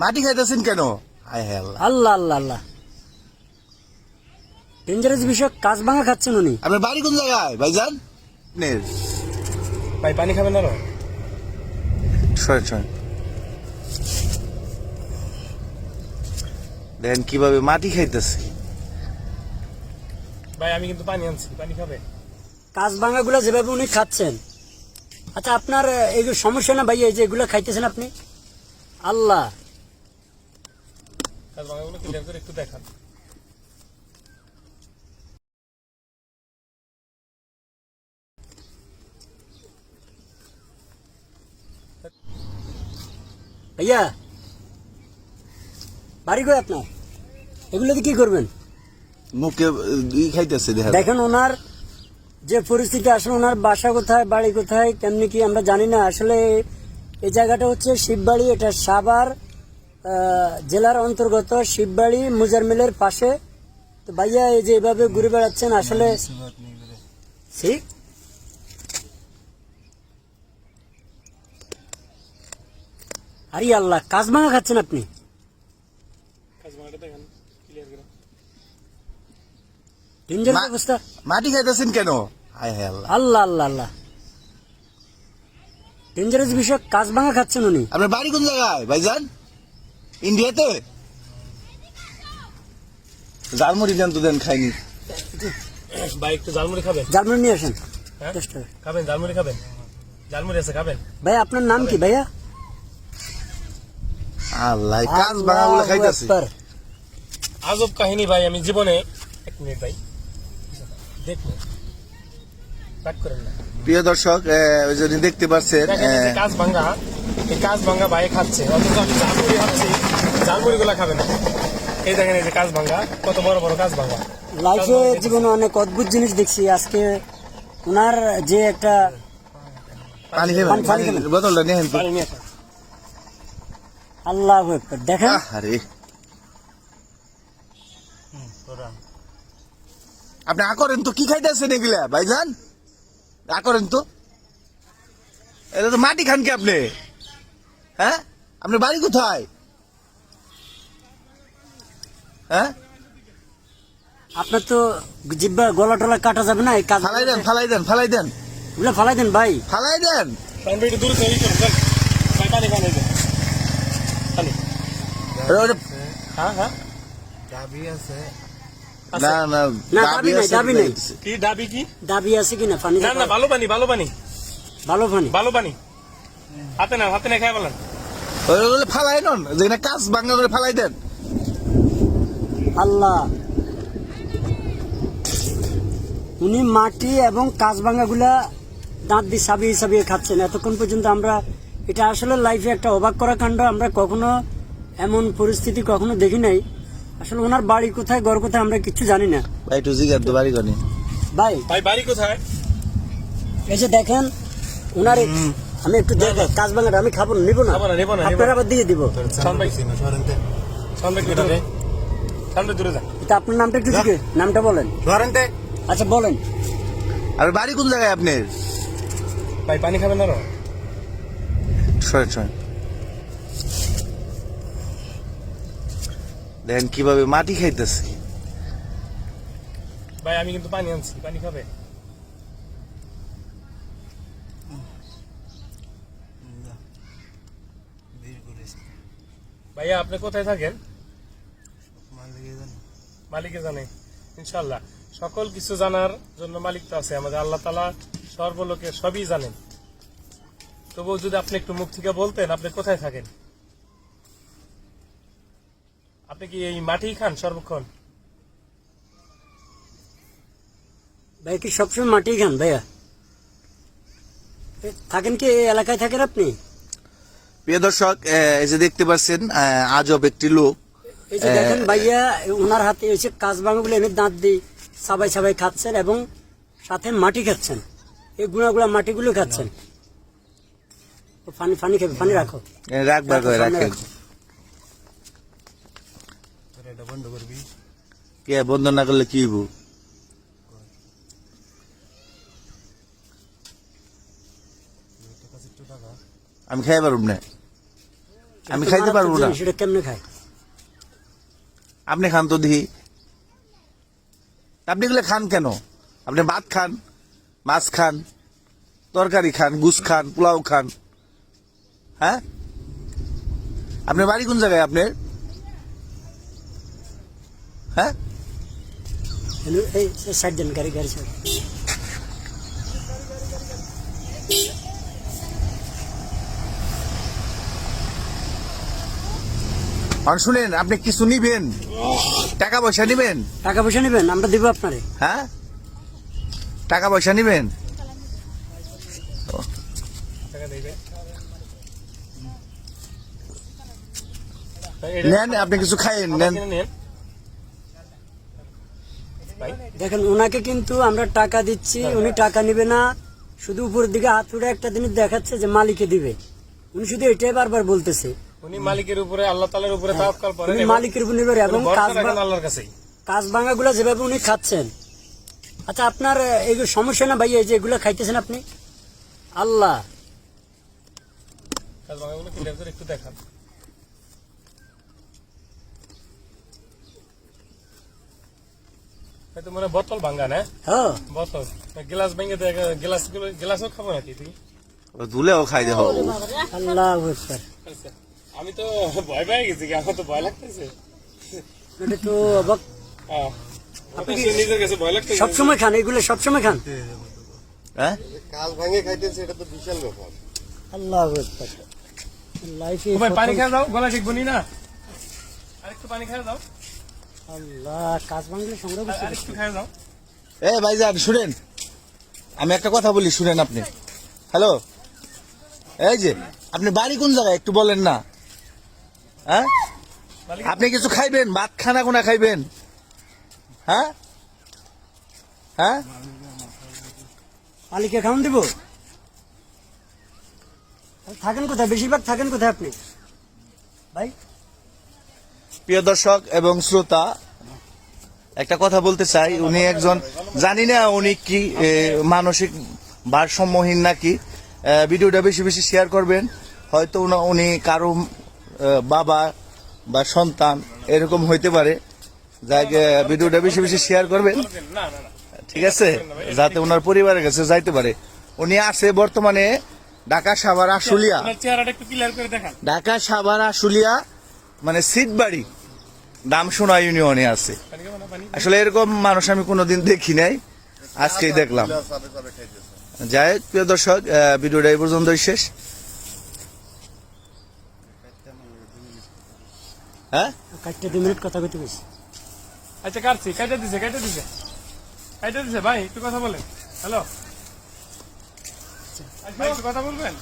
মাটি খাইতেছেন কেন? হায় হায় আল্লাহ। আল্লাহ আল্লাহ আল্লাহ। ডেঞ্জারাস বিষয় কাজ ভাঙা খাচ্ছেন উনি। আপনার বাড়ি কোন জায়গায় ভাইজান? নের ভাই পানি খাবেন না সরেন সরেন দেখেন কীভাবে মাটি খাইতেছে? ভাই আমি কিন্তু পানি আনছি পানি খাবে। কাজ ভাঙাগুলো যেভাবে উনি খাচ্ছেন। আচ্ছা আপনার এই যে সমস্যা না ভাই এই যে এগুলো খাইতেছেন আপনি? আল্লাহ। কাজ ভাঙাগুলো ক্লিয়ার করে একটু দেখান। ভাইয়া বাড়ি কই আপনার? এগুলোতে কি করবেন? মুখে ই খাইতেছে দেখেন ওনার যে পরিস্থিতি আসলে ওনার বাসা কোথায় বাড়ি কোথায় কেমনি কি আমরা জানি না। আসলে এই জায়গাটা হচ্ছে শিববাড়ি এটা সাভার। আহ, জেলার অন্তর্গত শিববাড়ি মুজারমিলের পাশে। তো ভাইয়া এই যে এভাবে ঘুরে বেড়াচ্ছেন আসলে ঠিক আরে আল্লাহ কাজ ভাঙা খাচ্ছেন আপনি? মাটি খাইতেছেন কেন? আল্লাহ। আল্লাহ আল্লাহ আল্লাহ। ডেঞ্জারাস বিষয় কাজ ভাঙা খাচ্ছেন উনি। আপনার বাড়ি কোন জায়গায় ভাইজান? ইন্ডিয়াতে? জালমুড়ি দেন তো দেন খাইনি। ভাই একটু জালমুড়ি খাবেন? জার্মানি নিয়ে আসেন। হ্যাঁ। খাবেন জালমুড়ি খাবেন? জালমুড়ি আছে খাবেন? ভাই আপনার নাম কি ভাইয়া? আল্লাহ কাজ আল্লাহু খাইতেছে। আজব কাহিনী ভাই আমি জীবনে এক মিনিট ভাই। দেখুন। কাট করেন না। প্রিয় দর্শক আহ, ওই জন্য দেখতে পাচ্ছেন কাজ ভাঙ্গা এই কাজ ভাঙ্গা ভাই খাচ্ছে। অথচ আমি জালমুড়ি খাচ্ছি। জালমুড়ি গুলা খাবে না এই দেখেন এই যে কাজ ভাঙ্গা কত বড় বড় কাজ ভাঙ্গা লাইফে জীবনে অনেক অদ্ভুত জিনিস দেখছি। আজকে ওনার যে একটা পানি খাবেন পানি- পানি পানি খাবেন। বোতলটা নিয়ে পানি নিয়ে আল্লাহ দেখেন। আরে আপনি আ করেন তো কি খাইতেছেন এগুলা ভাইজান? আ করেন তো। এটা তো মাটি খান কি আপনি? হ্যাঁ? আপনার বাড়ি কোথায়? হ্যাঁ? আপনার তো জিব্বা গলা টলা কাটা যাবে না ফালাই দেন ফালাই দেন ফালাই দেন। ওগুলো ফালাই দেন ভাই। ফালাই দেন। হ্যাঁ হ্যাঁ ভালো পানি ভালো পানি ভালো পানি ভালো পানি হাতে না হাতে না খাই বলেন। ফালাই নন যেখানে কাজ ভাঙা করে ফালাই দেন। আল্লাহ। উনি মাটি এবং কাজ ভাঙাগুলা দাঁত দিয়ে সাবিয়ে সাবিয়ে খাচ্ছেন। এতক্ষণ পর্যন্ত আমরা এটা আসলে লাইফে একটা অবাক করা কাণ্ড। আমরা কখনো এমন পরিস্থিতি কখনো দেখি নাই। আসলে ওনার বাড়ি কোথায় ঘর কোথায় আমরা কিছু জানি না। ভাই একটু জিগার তো বাড়ি কনি? ভাই। ভাই বাড়ি কোথায়? এই যে দেখেন ওনার আমি একটু দেখো কাজ ভাঙাটা আমি খাব না নিবো না। আপনার না। আবার দিয়ে দিব। দূরে আপনার নামটা একটু জিজ্ঞে নামটা বলেন। আচ্ছা বলেন। আর বাড়ি কোন জায়গায় আপনার? ভাই পানি খাবেন না সরেন সরেন দেখেন কীভাবে মাটি খাইতেছে? ভাই আমি কিন্তু পানি আনছি পানি খাবে? ভাইয়া আপনি কোথায় থাকেন? মালিকে জানে ইনশাল্লাহ সকল কিছু জানার জন্য মালিক তো আছে আমাদের আল্লাহ তালা সর্বলোকে সবই জানেন। তবুও যদি আপনি একটু মুখ থেকে বলতেন আপনি কোথায় থাকেন? আপনি কি এই মাটি খান সর্বক্ষণ? ভাই কি সবসময় মাটি খান ভাইয়া? থাকেন কি এই এলাকায় থাকেন আপনি? প্রিয় দর্শক আহ, এই যে দেখতে পাচ্ছেন আহ, আজব একটি লোক। এই যে দেখেন ভাইয়া ওনার হাতে এসে কাজ ভাঙাগুলো এনে দাঁত দিয়ে সাবাই সাবাই খাচ্ছেন এবং সাথে মাটি খাচ্ছেন। এই গুঁড়া মাটিগুলো খাচ্ছেন। পানি পানি খাবে পানি রাখো। রাখবা রাখেন কে বন্ধ না করলে কি হইব? আমি খাই পারব না। আমি খাইতে পারব না। সেটা কেমনে খায়? আপনি খান তো দিহি। আপনি এগুলো খান কেন? আপনি ভাত খান মাছ খান তরকারি খান গুস খান পোলাও খান। হ্যাঁ? আপনার বাড়ি কোন জায়গায় আপনার? হ্যাঁ? হ্যালো, এই দেন গাড়ি গাড়ি সাইড আর শুনেন আপনি কিছু নিবেন? টাকা পয়সা নিবেন? টাকা পয়সা নেবেন আমরা দিব আপনারে। হ্যাঁ? টাকা পয়সা নিবেন? নেন আপনি কিছু খাইয়েন নেন। নেন। দেখেন ওনাকে কিন্তু আমরা টাকা দিচ্ছি উনি টাকা নিবে না। শুধু উপরের দিকে হাত উঠে একটা জিনিস দেখাচ্ছে যে মালিকে দিবে। উনি শুধু এটাই বারবার বলতেছে। উনি মালিকের উপরে আল্লাহ তালার উপরে তাওয়াক্কাল করেন উনি মালিকের উপর নির্ভর এবং কাজ আল্লাহর কাছেই। কাজ ভাঙা যেভাবে উনি খাচ্ছেন। আচ্ছা আপনার এই সমস্যা না ভাই এই যে এগুলো খাইতেছেন আপনি? আল্লাহ। কাজ ভাঙাগুলো একটু দেখান। হয়তো বোতল ভাঙ্গা না হ্যাঁ বোতল। গ্লাস ভেঙে দেয় গ্লাস গ্লাসও খাব নাকি তুই? ধুলেও খাই দেখো আল্লাহ আমি তো ভয় পেয়ে গেছি আমার তো ভয় লাগতেছে। এটা তো অবাক। হ্যাঁ। আমার নিজের কাছে ভয় লাগতেছে। সবসময় খান এগুলো সবসময় খান? হ্যাঁ? কাল ভাঙে খাইতেছে এটা তো বিশাল ব্যাপার। আল্লাহ লাইফে ও ভাই পানি খেয়ে দাও গলা ঠিক বনি না? আরেকটু পানি খেয়ে দাও আল্লাহ কাজ ভাঙলে সংগ্রহ করতে আরেকটু খেয়ে দাও এ ভাইজান শুনেন। আমি একটা কথা বলি শুনেন আপনি। হ্যালো? এই যে আপনি বাড়ি কোন জায়গায়? একটু বলেন না। হ্যাঁ? আপনি কিছু খাইবেন? ভাত খানা কোনা খাইবেন? হ্যাঁ? হ্যাঁ? মালিকে খাওয়ান দিব? থাকেন কোথায়? বেশিরভাগ থাকেন কোথায় আপনি? ভাই? প্রিয় দর্শক এবং শ্রোতা একটা কথা বলতে চাই। উনি একজন জানি না উনি কি মানসিক ভারসাম্যহীন নাকি। ভিডিওটা বেশি বেশি শেয়ার করবেন। হয়তো উনা- উনি কারও বাবা বা সন্তান এরকম হইতে পারে। যাকে ভিডিওটা বেশি বেশি শেয়ার করবেন। ঠিক আছে? যাতে ওনার পরিবারের কাছে যাইতে পারে। উনি আছে বর্তমানে ঢাকা সাভার আশুলিয়া। ঢাকা সাভার আশুলিয়া মানে সিট সিটবাড়ি দামসোনা ইউনিয়নে আছে। আসলে এরকম মানুষ আমি কোনোদিন দেখি নাই। আজকেই দেখলাম। যাই হোক, প্রিয় দর্শক ভিডিওটা এই পর্যন্তই শেষ। হ্যাঁ? কাটতে মিনিট কথা কইতে বেশি আচ্ছা কাটছি। কাইটা দিছে কাইটা দিছে। কাইটা দিছে ভাই একটু কথা বলেন। হ্যালো? আচ্ছা, ভাই একটু কথা বলবেন?